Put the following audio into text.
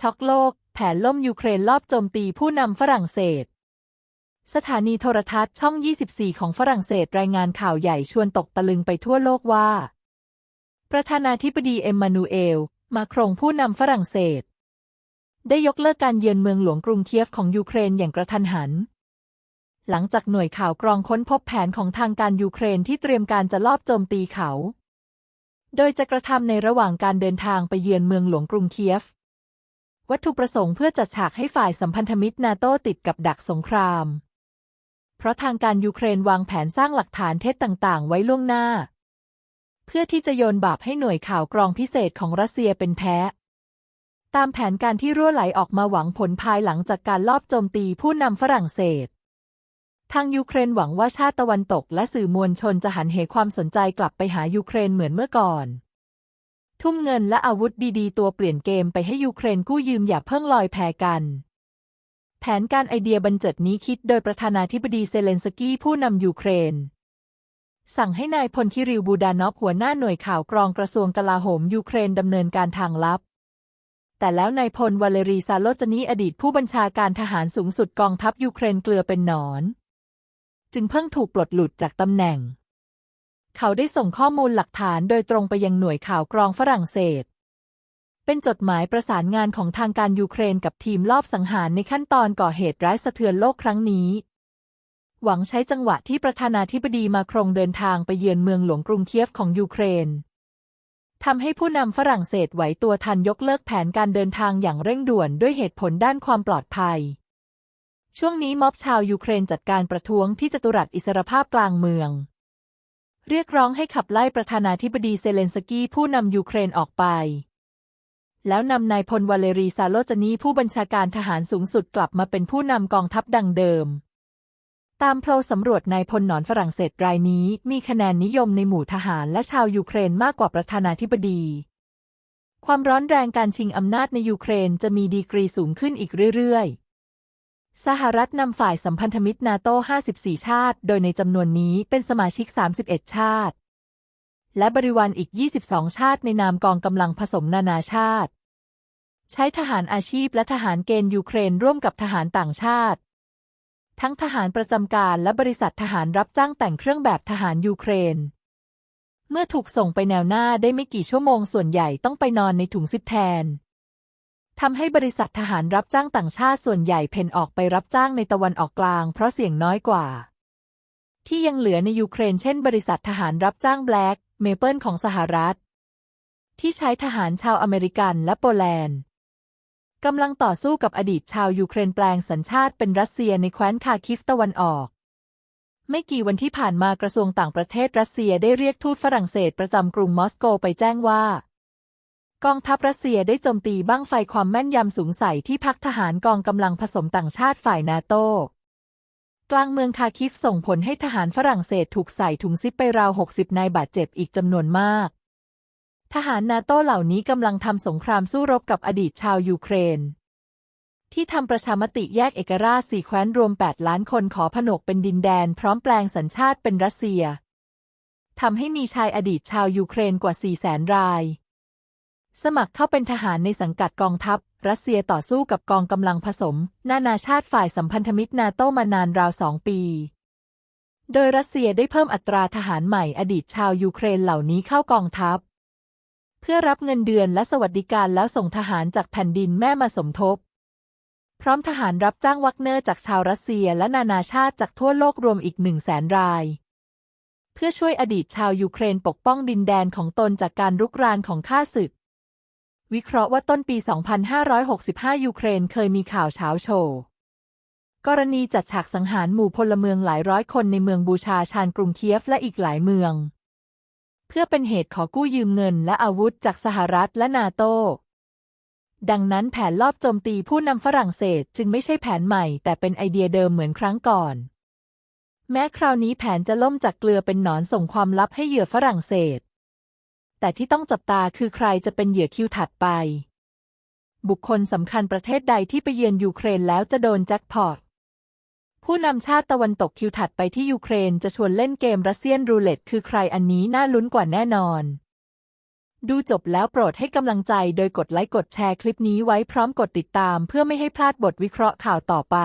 ช็อกโลก แผนล่มยูเครนลอบโจมตีผู้นำฝรั่งเศส สถานีโทรทัศน์ช่อง 24 ของฝรั่งเศสรายงานข่าวใหญ่ชวนตกตะลึงไปทั่วโลกว่า ประธานาธิบดีเอ็มมานูเอล มาครงผู้นำฝรั่งเศส ได้ยกเลิกการเยือนเมืองหลวงกรุงเคียฟของยูเครนอย่างกระทันหัน หลังจากหน่วยข่าวกรองค้นพบแผนของทางการยูเครนที่เตรียมการจะลอบโจมตีเขา โดยจะกระทำในระหว่างการเดินทางไปเยือนเมืองหลวงกรุงเคียฟ วัตถุประสงค์เพื่อจัดฉากให้ฝ่ายสัมพันธมิตรนาโตติดกับดักสงคราม เพราะทางการยูเครนวางแผนสร้างหลักฐานเท็จต่างๆ ไว้ล่วงหน้า เพื่อที่จะโยนบาปให้หน่วยข่าวกรองพิเศษของรัสเซียเป็นแพ้ตามแผนการที่รั่วไหลออกมาหวังผลภายหลังจากการลอบโจมตีผู้นำฝรั่งเศส ทางยูเครนหวังว่าชาติตะวันตกและสื่อมวลชนจะหันเหความสนใจกลับไปหายูเครนเหมือนเมื่อก่อน ทุ่มเงินและอาวุธดีๆ ตัวเปลี่ยนเกมไปให้ยูเครนกู้ยืมอย่าเพิ่งลอยแพกัน แผนการไอเดียบันเจิดนี้คิดโดยประธานาธิบดีเซเลนสกี้ผู้นำยูเครน สั่งให้นายพลคิริวบูดานอฟหัวหน้าหน่วยข่าวกรองกระทรวงกลาโหมยูเครนดำเนินการทางลับ แต่แล้วนายพลวาเลรีซาโลจนีอดีตผู้บัญชาการทหารสูงสุดกองทัพยูเครนเกลือเป็นหนอน จึงเพิ่งถูกปลดหลุดจากตำแหน่ง เขาได้ส่งข้อมูลหลักฐานโดยตรงไปยังหน่วยข่าวกรองฝรั่งเศส เป็นจดหมายประสานงานของทางการยูเครนกับทีมลอบสังหารในขั้นตอนก่อเหตุร้ายสะเทือนโลกครั้งนี้ หวังใช้จังหวะที่ประธานาธิบดีมาครงเดินทางไปเยือนเมืองหลวงกรุงเคียฟของยูเครนทำให้ผู้นำฝรั่งเศสไหวตัวทันยกเลิกแผนการเดินทางอย่างเร่งด่วนด้วยเหตุผลด้านความปลอดภัย ช่วงนี้ม็อบชาวยูเครนจัดการประท้วงที่จตุรัสอิสรภาพกลางเมือง เรียกร้องให้ขับไล่ประธานาธิบดีเซเลนสกี้ผู้นำยูเครนออกไป แล้วนำนายพลวาเลรีซาโลจานีผู้บัญชาการทหารสูงสุดกลับมาเป็นผู้นำกองทัพดังเดิม ตามโพลสำรวจนายพลหนอนฝรั่งเศสรายนี้ มีคะแนนนิยมในหมู่ทหารและชาวยูเครนมากกว่าประธานาธิบดี ความร้อนแรงการชิงอำนาจในยูเครนจะมีดีกรีสูงขึ้นอีกเรื่อยๆ สหรัฐนำฝ่ายสัมพันธมิตรนาโต้ 54 ชาติ โดยในจำนวนนี้เป็นสมาชิก 31 ชาติ และบริวารอีก 22 ชาติในนามกองกำลังผสมนานาชาติ ใช้ทหารอาชีพและทหารเกณฑ์ยูเครนร่วมกับทหารต่างชาติ ทั้งทหารประจำการและบริษัททหารรับจ้างแต่งเครื่องแบบทหารยูเครน เมื่อถูกส่งไปแนวหน้าได้ไม่กี่ชั่วโมงส่วนใหญ่ต้องไปนอนในถุงซิปแทน ทำให้บริษัททหารรับจ้างต่างชาติส่วนใหญ่เพ่นออกไปรับจ้างในตะวันออกกลาง เพราะเสี่ยงน้อยกว่า ที่ยังเหลือในยูเครนเช่น บริษัททหารรับจ้างแบล็กเมเปิลของสหรัฐ ที่ใช้ทหารชาวอเมริกันและโปแลนด์กำลังต่อสู้กับอดีตชาวยูเครนแปลงสัญชาติเป็นรัสเซียในแคว้นคาคิฟตะวันออก ไม่กี่วันที่ผ่านมากระทรวงต่างประเทศรัสเซียได้เรียกทูตฝรั่งเศสประจำกรุงมอสโกไปแจ้งว่า กองทัพรัสเซียได้โจมตีบ้างไฟความแม่นยำสูงใส่ที่พักทหารกองกำลังผสมต่างชาติฝ่ายนาโต กลางเมืองคาคิฟส่งผลให้ทหารฝรั่งเศสถูกใส่ถุงซิปไปราว 60 นายบาดเจ็บอีกจำนวนมาก ทหารนาโตเหล่านี้กำลังทำสงครามสู้รบกับอดีตชาวยูเครน ที่ทำประชามติแยกเอกราชสี่แคว้นรวม 8 ล้านคนขอผนวกเป็นดินแดน พร้อมแปลงสัญชาติเป็นรัสเซียทำให้มีชายอดีตชาวยูเครนกว่า4แสนราย สมัครเข้าเป็นทหารในสังกัดกองทัพ รัสเซียต่อสู้กับกองกำลังผสม นานาชาติฝ่ายสัมพันธมิตรนาโตมานานราวสองปี โดยรัสเซียได้เพิ่มอัตราทหารใหม่อดีตชาวยูเครนเหล่านี้เข้ากองทัพ เพื่อรับเงินเดือนและสวัสดิการแล้วส่งทหารจากแผ่นดินแม่มาสมทบ พร้อมทหารรับจ้างวักเนอร์จากชาวรัสเซียและนานาชาติจากทั่วโลกรวมอีกหนึ่งแสนรายเพื่อช่วยอดีตชาวยูเครนปกป้องดินแดนของตนจากการรุกรานของข้าศึก วิเคราะห์ว่าต้นปี 2565 ยูเครนเคยมีข่าวเช้าโชว์กรณีจัดฉากสังหารหมู่พลเมืองหลายร้อยคนในเมืองบูชาชานกรุงเคียฟและอีกหลายเมือง เพื่อเป็นเหตุขอกู้ยืมเงินและอาวุธจากสหรัฐและนาโต ดังนั้นแผนลอบโจมตีผู้นำฝรั่งเศสจึงไม่ใช่แผนใหม่ แต่เป็นไอเดียเดิมเหมือนครั้งก่อน แม้คราวนี้แผนจะล่มจากเกลือเป็นหนอนส่งความลับให้เหยื่อฝรั่งเศส แต่ที่ต้องจับตาคือใครจะเป็นเหยื่อคิวถัดไป บุคคลสำคัญประเทศใดที่ไปเยือนยูเครนแล้วจะโดนแจ็คพอตผู้นำชาติตะวันตกคิวถัดไปที่ยูเครนจะชวนเล่นเกมรัสเซียนรูเล็ตคือใครอันนี้น่าลุ้นกว่าแน่นอน ดูจบแล้วโปรดให้กำลังใจโดยกดไลค์กดแชร์คลิปนี้ไว้พร้อมกดติดตามเพื่อไม่ให้พลาดบทวิเคราะห์ข่าวต่อไป